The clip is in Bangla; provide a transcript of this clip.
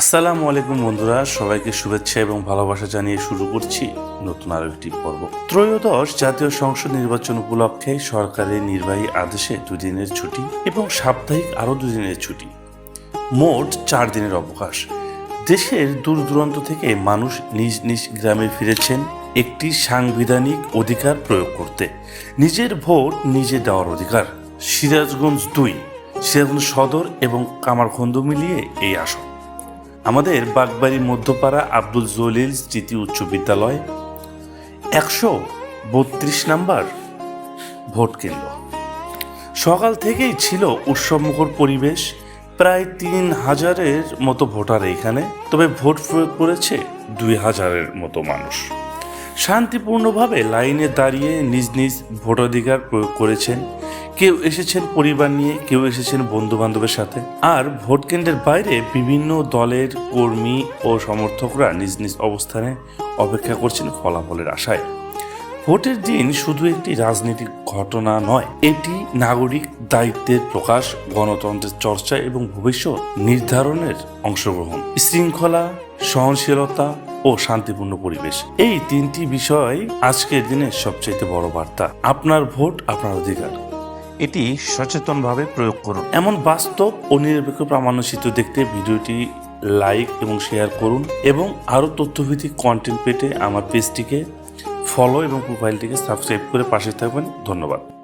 আসসালামু আলাইকুম বন্ধুরা, সবাইকে শুভেচ্ছা এবং ভালোবাসা জানিয়ে শুরু করছি নতুন আরও একটি পর্ব। ত্রয়োদশ জাতীয় সংসদ নির্বাচন উপলক্ষে সরকারের নির্বাহী আদেশে দুদিনের ছুটি এবং সাপ্তাহিক আরও দুদিনের ছুটি। মোট চার দিনের অবকাশ। দেশের দূর দূরান্ত থেকে মানুষ নিজ নিজ গ্রামে ফিরেছেন একটি সাংবিধানিক অধিকার প্রয়োগ করতে। নিজের ভোট নিজে দেওয়ার অধিকার। সিরাজগঞ্জ দুই, সিরাজগঞ্জ সদর এবং কামারখন্দ মিলিয়ে এই আসন। আমাদের বাগবাড়ি মধ্যপাড়া আব্দুল জলিল স্মৃতি উচ্চ বিদ্যালয় একশো বত্রিশ নাম্বার ভোট কেন্দ্র। সকাল থেকেই ছিল উৎসবমুখর পরিবেশ, প্রায় তিন হাজারের মতো ভোটার এখানে, তবে ভোট প্রয়োগ করেছে দুই হাজারের মতো মানুষ। শান্তিপূর্ণভাবে লাইনে দাঁড়িয়ে নিজ নিজ ভোটাধিকার প্রয়োগ করেছেন কেউ এসেছেন পরিবার নিয়ে, কেউ এসেছেন বন্ধু বান্ধবের সাথে। আর ভোট কেন্দ্রের বাইরে বিভিন্ন দলের কর্মী ও সমর্থকরা নিজ নিজ অবস্থানে অপেক্ষা করছেন ফলাফলের আশায়। ভোটের দিন শুধু একটি রাজনৈতিক ঘটনা নয়, এটি নাগরিক দায়িত্বের প্রকাশ, গণতন্ত্রের চর্চা এবং ভবিষ্যৎ নির্ধারণের অংশগ্রহণ। শৃঙ্খলা, সহনশীলতা ও শান্তিপূর্ণ পরিবেশ। এই তিনটি বিষয় আজকের দিনের সবচেয়ে বড় বার্তা। আপনার ভোট, আপনার অধিকার। এটি সচেতনভাবে প্রয়োগ করুন। এমন বাস্তব ও নিরপেক্ষ প্রামাণ্যচিত্র দেখতে ভিডিওটি লাইক এবং শেয়ার করুন এবং আরও তথ্যভিত্তিক কন্টেন্ট পেতে আমার পেজটিকে ফলো এবং প্রোফাইলটিকে সাবস্ক্রাইব করে পাশে থাকবেন। ধন্যবাদ।